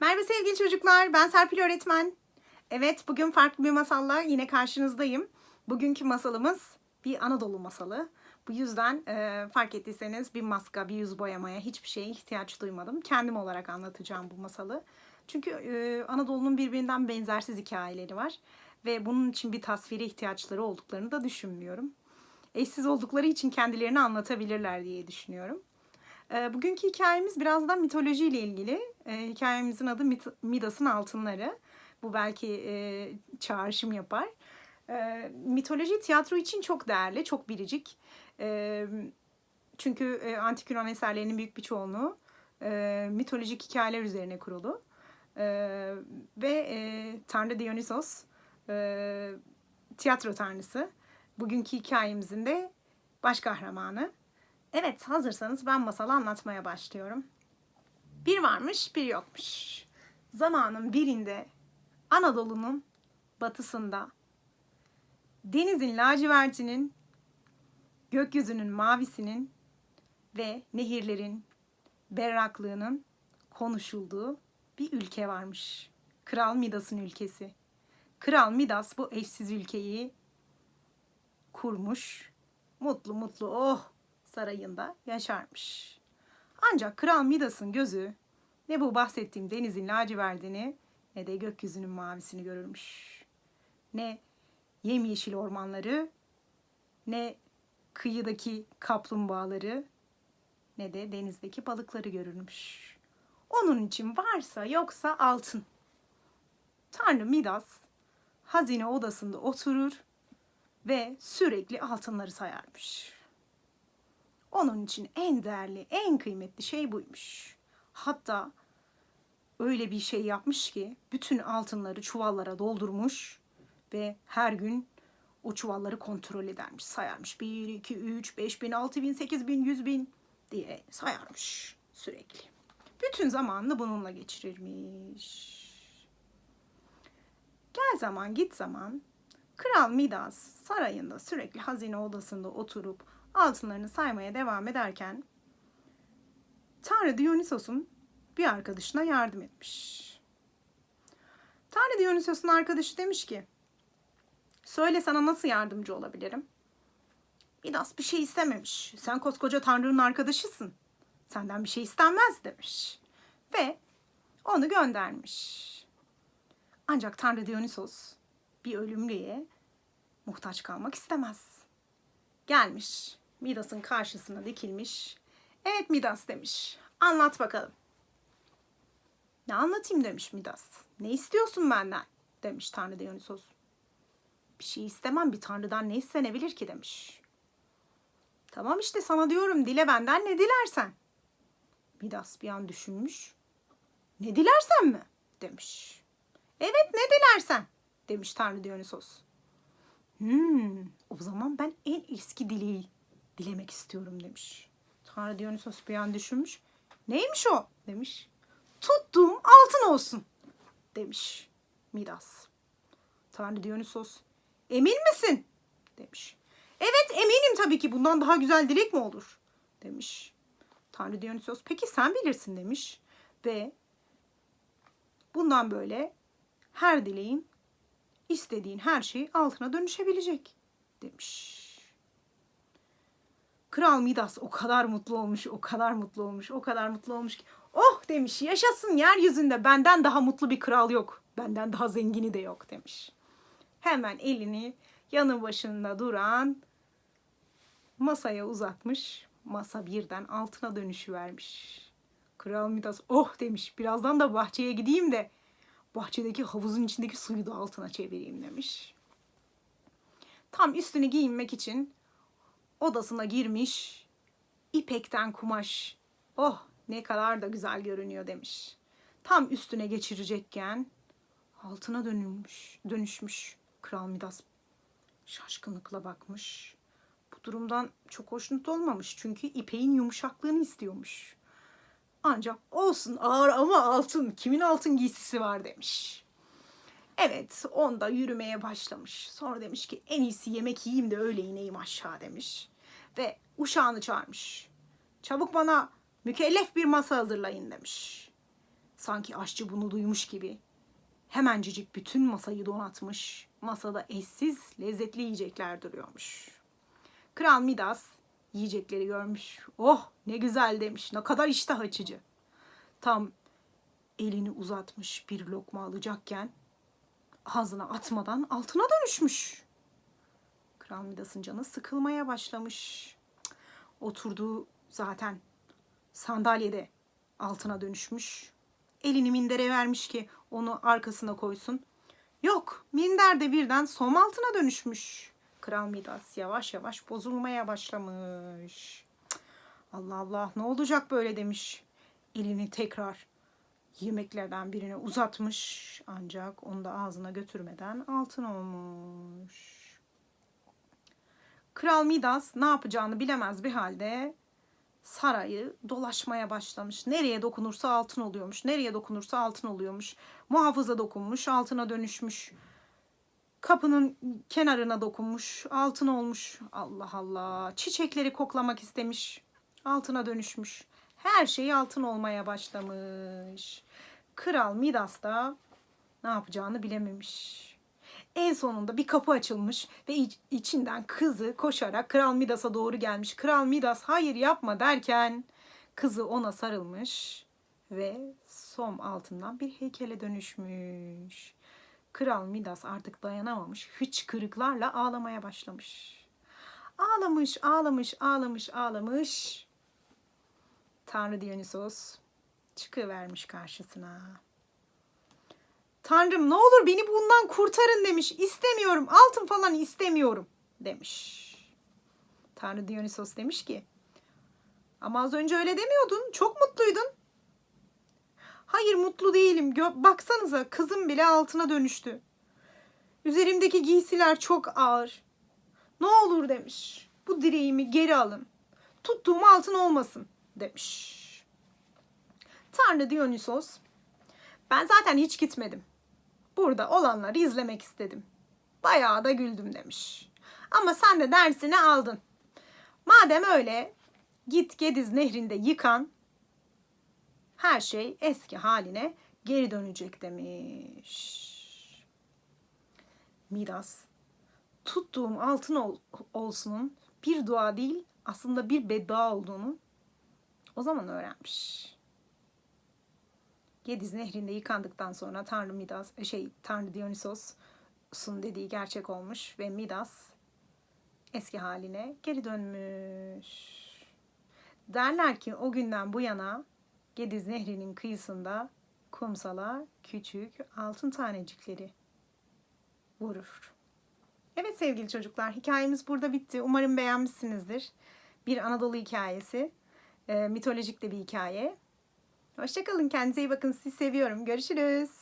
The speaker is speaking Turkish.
Merhaba sevgili çocuklar, ben Serpil öğretmen. Evet, bugün farklı bir masalla yine karşınızdayım. Bugünkü masalımız bir Anadolu masalı. Bu yüzden e, fark ettiyseniz bir maska, bir yüz boyamaya hiçbir şeye ihtiyaç duymadım. Kendim olarak anlatacağım bu masalı. Çünkü e, Anadolu'nun birbirinden benzersiz hikayeleri var. Ve bunun için bir tasviri ihtiyaçları olduklarını da düşünmüyorum. Eşsiz oldukları için kendilerini anlatabilirler diye düşünüyorum. E, bugünkü hikayemiz biraz da mitolojiyle ilgili. E, hikayemizin adı Midas'ın Altınları. Bu belki e, çağrışım yapar. E, mitoloji tiyatro için çok değerli, çok biricik. E, çünkü e, antik Yunan eserlerinin büyük bir çoğunluğu e, mitolojik hikayeler üzerine kurulu. E, ve e, Tanrı Dionysos e, tiyatro tanrısı. Bugünkü hikayemizin de baş kahramanı. Evet hazırsanız ben masalı anlatmaya başlıyorum. Bir varmış bir yokmuş. Zamanın birinde Anadolu'nun batısında denizin lacivertinin, gökyüzünün mavisinin ve nehirlerin berraklığının konuşulduğu bir ülke varmış. Kral Midas'ın ülkesi. Kral Midas bu eşsiz ülkeyi kurmuş. Mutlu mutlu oh sarayında yaşarmış. Ancak Kral Midas'ın gözü ne bu bahsettiğim denizin lacivertini ne de gökyüzünün mavisini görürmüş. Ne yemyeşil ormanları, ne kıyıdaki kaplumbağaları, ne de denizdeki balıkları görürmüş. Onun için varsa yoksa altın. Tanrı Midas hazine odasında oturur ve sürekli altınları sayarmış. Onun için en değerli, en kıymetli şey buymuş. Hatta öyle bir şey yapmış ki bütün altınları çuvallara doldurmuş ve her gün o çuvalları kontrol edermiş, sayarmış. 1, 2, 3, 5 bin, 6 bin, 8 bin, 100 bin diye sayarmış sürekli. Bütün zamanını bununla geçirirmiş. Gel zaman git zaman Kral Midas sarayında sürekli hazine odasında oturup altınlarını saymaya devam ederken Tanrı Dionysos'un bir arkadaşına yardım etmiş. Tanrı Dionysos'un arkadaşı demiş ki Söyle sana nasıl yardımcı olabilirim? Midas bir şey istememiş. Sen koskoca Tanrı'nın arkadaşısın. Senden bir şey istenmez demiş. Ve onu göndermiş. Ancak Tanrı Dionysos bir ölümlüye muhtaç kalmak istemez. Gelmiş Midas'ın karşısına dikilmiş. Evet Midas demiş. Anlat bakalım. Ne anlatayım demiş Midas. Ne istiyorsun benden? Demiş Tanrı Dionysos. Bir şey istemem bir tanrıdan ne istenebilir ki demiş. Tamam işte sana diyorum dile benden ne dilersen. Midas bir an düşünmüş. Ne dilersen mi? demiş. Evet ne dilersen demiş Tanrı Dionysos. Hmm, o zaman ben en eski dileği dilemek istiyorum demiş. Tanrı Dionysos bir an düşünmüş. Neymiş o demiş. Tuttuğum altın olsun demiş Midas. Tanrı Dionysos emin misin demiş. Evet eminim tabii ki bundan daha güzel dilek mi olur demiş. Tanrı Dionysos peki sen bilirsin demiş. Ve bundan böyle her dileğin istediğin her şey altına dönüşebilecek demiş. Kral Midas o kadar mutlu olmuş, o kadar mutlu olmuş, o kadar mutlu olmuş ki oh demiş yaşasın yeryüzünde benden daha mutlu bir kral yok. Benden daha zengini de yok demiş. Hemen elini yanı başında duran masaya uzatmış. Masa birden altına dönüşüvermiş. Kral Midas oh demiş birazdan da bahçeye gideyim de bahçedeki havuzun içindeki suyu da altına çevireyim demiş. Tam üstünü giyinmek için odasına girmiş. İpekten kumaş. Oh ne kadar da güzel görünüyor demiş. Tam üstüne geçirecekken altına dönülmüş, dönüşmüş. Kral Midas şaşkınlıkla bakmış. Bu durumdan çok hoşnut olmamış çünkü ipeğin yumuşaklığını istiyormuş. Ancak olsun ağır ama altın. Kimin altın giysisi var demiş. Evet onda yürümeye başlamış. Sonra demiş ki en iyisi yemek yiyeyim de öyle ineyim aşağı demiş. Ve uşağını çağırmış. Çabuk bana mükellef bir masa hazırlayın demiş. Sanki aşçı bunu duymuş gibi. Hemencecik bütün masayı donatmış. Masada eşsiz lezzetli yiyecekler duruyormuş. Kral Midas yiyecekleri görmüş. Oh ne güzel demiş. Ne kadar iştah açıcı. Tam elini uzatmış bir lokma alacakken ağzına atmadan altına dönüşmüş. Kral Midas'ın canı sıkılmaya başlamış. Oturduğu zaten sandalyede altına dönüşmüş. Elini mindere vermiş ki onu arkasına koysun. Yok, minder de birden som altına dönüşmüş. Kral Midas yavaş yavaş bozulmaya başlamış. Allah Allah ne olacak böyle demiş. Elini tekrar yemeklerden birine uzatmış. Ancak onu da ağzına götürmeden altın olmuş. Kral Midas ne yapacağını bilemez bir halde sarayı dolaşmaya başlamış. Nereye dokunursa altın oluyormuş. Nereye dokunursa altın oluyormuş. Muhafıza dokunmuş, altına dönüşmüş. Kapının kenarına dokunmuş, altın olmuş. Allah Allah. Çiçekleri koklamak istemiş. Altına dönüşmüş. Her şey altın olmaya başlamış. Kral Midas da ne yapacağını bilememiş. En sonunda bir kapı açılmış ve iç- içinden kızı koşarak Kral Midas'a doğru gelmiş. Kral Midas hayır yapma derken kızı ona sarılmış ve som altından bir heykele dönüşmüş. Kral Midas artık dayanamamış, hıçkırıklarla ağlamaya başlamış. Ağlamış, ağlamış, ağlamış, ağlamış. Tanrı Dionysos çıkıvermiş karşısına. Tanrım ne olur beni bundan kurtarın demiş. İstemiyorum altın falan istemiyorum demiş. Tanrı Dionysos demiş ki ama az önce öyle demiyordun. Çok mutluydun. Hayır mutlu değilim. Gö- Baksanıza kızım bile altına dönüştü. Üzerimdeki giysiler çok ağır. Ne olur demiş. Bu direğimi geri alın. Tuttuğum altın olmasın demiş. Tanrı Dionysos ben zaten hiç gitmedim. Burada olanları izlemek istedim. Bayağı da güldüm demiş. Ama sen de dersini aldın. Madem öyle git Gediz nehrinde yıkan her şey eski haline geri dönecek demiş. Midas tuttuğum altın ol, olsunun bir dua değil aslında bir beddua olduğunu o zaman öğrenmiş. Gediz nehrinde yıkandıktan sonra Tanrı Midas şey Tanrı Dionysos'un dediği gerçek olmuş ve Midas eski haline geri dönmüş. Derler ki o günden bu yana Gediz Nehri'nin kıyısında kumsala küçük altın tanecikleri vurur. Evet sevgili çocuklar hikayemiz burada bitti. Umarım beğenmişsinizdir. Bir Anadolu hikayesi. Mitolojik de bir hikaye. Hoşçakalın. Kendinize iyi bakın. Sizi seviyorum. Görüşürüz.